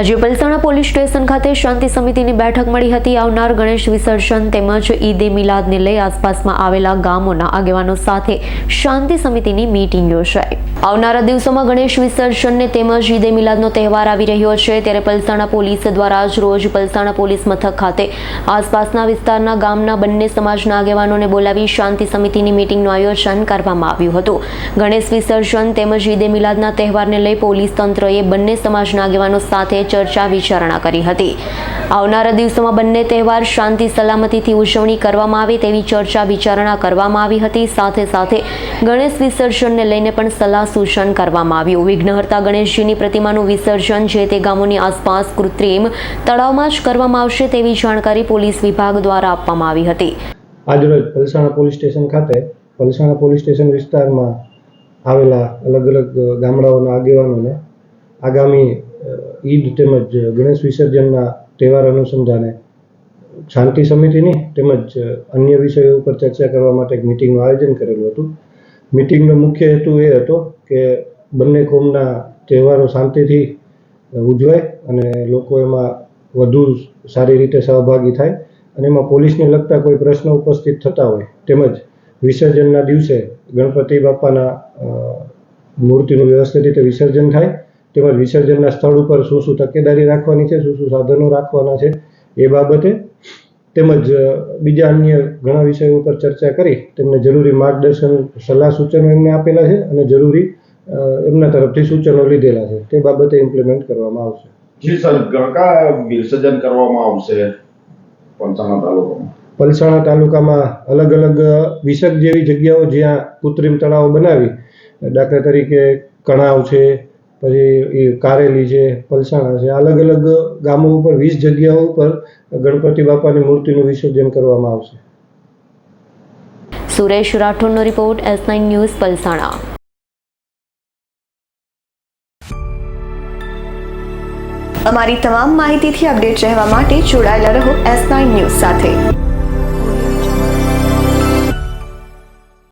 આજે Palsana police station ખાતે શાંતિ સમિતિની બેઠક મળી હતી. આવનાર ગણેશ વિસર્જન તેમજ ઈદે મિલાદને લઈ આસપાસમાં આવેલા ગામોના આગેવાનો સાથે શાંતિ સમિતિની મીટિંગ યોજાઈ. આવનારા દિવસોમાં ગણેશ વિસર્જનને તેમજ ઈદે મિલાદનો તહેવાર આવી રહ્યો છે. ત્યારે પલસાણા પોલીસ દ્વારા આજ રોજ પલસાણા પોલીસ મથક ખાતે આસપાસના વિસ્તારના ગામના બંને સમાજના આગેવાનોને બોલાવી શાંતિ સમિતિની મિટિંગનું આયોજન કરવામાં આવ્યું હતું. ગણેશ વિસર્જન તેમજ ઈદે મિલાદના તહેવારને લઈ પોલીસ તંત્રએ બંને સમાજના આગેવાનો સાથે ચર્ચા વિચારણા કરી હતી. આવનારા દિવસોમાં બંને તહેવાર શાંતિ, સલામતીથી ઉજવણી કરવામાં આવે તેવી ચર્ચા, વિચારણા કરવામાં આવી હતી. સાથે સાથે ગણેશ વિસર્જનને લઈને પણ સલાહ સૂચન કરવામાં આવ્યું. વિઘ્નહર્તા ગણેશજીની પ્રતિમાનું વિસર્જન જે તે ગામોની આસપાસ કૃત્રિમ તળાવમાં જ કરવામાં આવશે તેવી જાણકારી પોલીસ વિભાગ દ્વારા આપવામાં આવી હતી. આજરોજ પલસાણા પોલીસ સ્ટેશન ખાતે પલસાણા પોલીસ સ્ટેશન વિસ્તારમાં આવેલા અલગ અલગ ગામડાઓના આગેવાનોને આગામી ઈદ તેમજ ગણેશ વિસર્જનના તહેવાર અનુસંધાને શાંતિ સમિતિની તેમજ અન્ય વિષયો ઉપર ચર્ચા કરવા માટે એક મિટિંગનું આયોજન કરેલું હતું. મિટિંગનો મુખ્ય હેતુ એ હતો કે બંને કોમના તહેવારો શાંતિથી ઉજવાય અને લોકો એમાં વધુ સારી રીતે સહભાગી થાય અને એમાં પોલીસને લગતા કોઈ પ્રશ્નો ઉપસ્થિત થતા હોય તેમજ વિસર્જનના દિવસે ગણપતિ બાપાના મૂર્તિનું વ્યવસ્થિત રીતે વિસર્જન થાય તેમજ વિસર્જનના સ્થળ ઉપર શું શું તકેદારી રાખવાની છે શું શું સાધનો રાખવાના છે એ બાબતે તેમજ બીજા અન્ય ઘણા વિષયો ઉપર ચર્ચા કરી તેમને જરૂરી માર્ગદર્શન સલાહ સૂચનો એમને આપેલા છે અને જરૂરી એમના તરફથી સૂચનો લીધેલા છે. તે બાબતે ઇમ્પ્લિમેન્ટ કરવામાં આવશે. જી સર ગણકા વિસર્જન કરવામાં આવશે પંચાણા તાલુકામાં? પલસાણા તાલુકામાં અલગ અલગ વિસર્ગ જેવી જગ્યાઓ જ્યાં કૃત્રિમ તળાવો બનાવી દાખલા તરીકે કણાવ છે પછી એ કારેલી છે, પલસાણા છે, અલગ અલગ ગામો ઉપર, વીસ જગ્યાઓ ઉપર ગણપતિ બાપાની મૂર્તિનું વિસર્જન કરવામાં આવશે. Suresh રાઠોડનો report S nine news Palsana. અમારી તમામ માહિતીથી અપડેટ રહેવા માટે જોડાયેલા રહો એસ નાઇન ન્યૂઝ સાથે.